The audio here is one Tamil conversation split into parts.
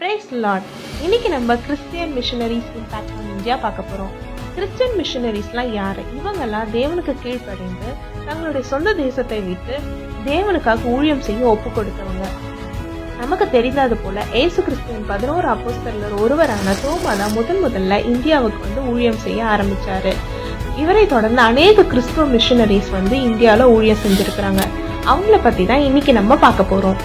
பிரைஸ் லாட் இன்னைக்கு நம்ம Christian missionaries impact on India பார்க்க போகிறோம் கிறிஸ்டியன் மிஷனரிஸ்லாம் யார்? இவங்கெல்லாம் தேவனுக்கு கீழ்ப்படைந்து தங்களுடைய சொந்த தேசத்தை விட்டு தேவனுக்காக ஊழியம் செய்ய ஒப்பு கொடுத்தவங்க. நமக்கு தெரிந்தது போல ஏசு கிறிஸ்துவின் பதினோரு அப்போஸ்தலர் ஒருவரான தோமா தான் முதன் முதல்ல இந்தியாவுக்கு வந்து ஊழியம் செய்ய ஆரம்பிச்சாரு. இவரை தொடர்ந்து அநேக கிறிஸ்துவ மிஷனரிஸ் வந்து இந்தியாவில் ஊழியம் செஞ்சுருக்கிறாங்க. அவங்கள பற்றி தான் இன்னைக்கு நம்ம பார்க்க போகிறோம்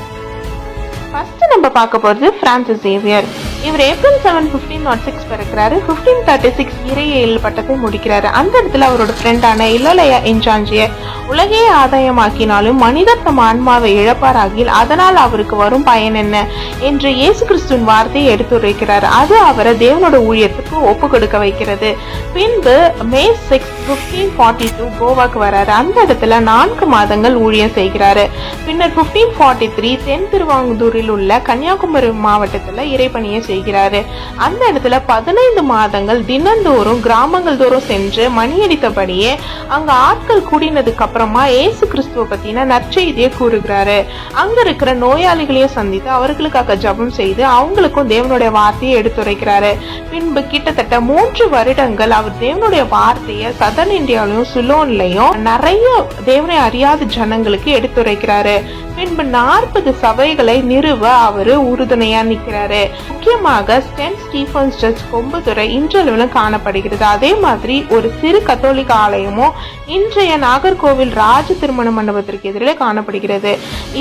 ஃபர்ஸ்ட் நம்ம பார்க்க போறது ஃப்ரான்சிஸ் சேவியர் இவர் April seven fifteen naught six பிறக்கிறாரு. Fifteen thirty six இறையியல் பட்டத்தை முடிக்கிறாரு. அந்த இடத்துல அவரோட ஃப்ரெண்டான இல்லலையா என்ஜான்ஜிய உலகையே ஆதாயமாக்கினாலும் மனிதர் தம் ஆன்மாவை இழப்பாராகில் அதனால் அவருக்கு வரும் பயன் என்ன என்று இயேசு கிறிஸ்துவின் வார்த்தையை எடுத்துரைக்கிறார். அது அவரை தேவனோட ஊழியத்துக்கு ஒப்பு கொடுக்க வைக்கிறது. பின்பு May six fifteen forty two கோவாக்கு வராரு. அந்த இடத்துல நான்கு மாதங்கள் ஊழியம் செய்கிறாரு. பின்னர் பிப்டீன் ஃபார்ட்டி த்ரீ தென் திருவாங்கூரில் உள்ள கன்னியாகுமரி மாவட்டத்தில் இறைப்பணியை செய்கிறாரு. அந்த இடத்துல பதினைந்து மாதங்கள் தினந்தோறும் கிராமங்கள் தோறும் சென்று மணியடித்தபடியே அங்க ஆட்கள் கூடினதுக்கு அப்புறமா இயேசு கிறிஸ்துவ பத்தின நற்செய்தியை கூறுகிறாரு. அங்க இருக்கிற நோயாளிகளையும் சந்தித்து அவர்களுக்காக ஜெபம் செய்து அவங்களுக்கும் தேவனுடைய வார்த்தையை எடுத்துரைக்கிறாரு. பின்பு கிட்டத்தட்ட மூன்று வருடங்கள் அவர் தேவனுடைய வார்த்தையை சதன் இந்தியாவிலையும் சுலோன்லயும் நிறைய தேவனை அறியாத ஜனங்களுக்கு எடுத்துரைக்கிறாரு. பின்பு நாற்பது சபைகளை நிறுவ அவர் உறுதுணையா நிற்கிறாரு முக்கியமாக சென்ட் ஸ்டீஃபன்ஸ் சர்ச் கொம்புதுறை இன்றளவிலும் காணப்படுகிறது. அதே மாதிரி ஒரு சிறு கத்தோலிக்க ஆலயமும் இன்றைய நாகர்கோவில் ராஜ திருமண மண்டபத்திற்கு எதிரே காணப்படுகிறது.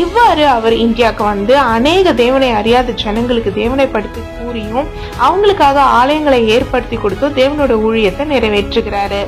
இவ்வாறு அவர் இந்தியாவுக்கு வந்து அநேக தேவனை அறியாத ஜனங்களுக்கு தேவனை படுத்தி கூறியும் அவங்களுக்காக ஆலயங்களை ஏற்படுத்தி கொடுத்தும் தேவனோட ஊழியத்தை நிறைவேற்றுகிறாரு.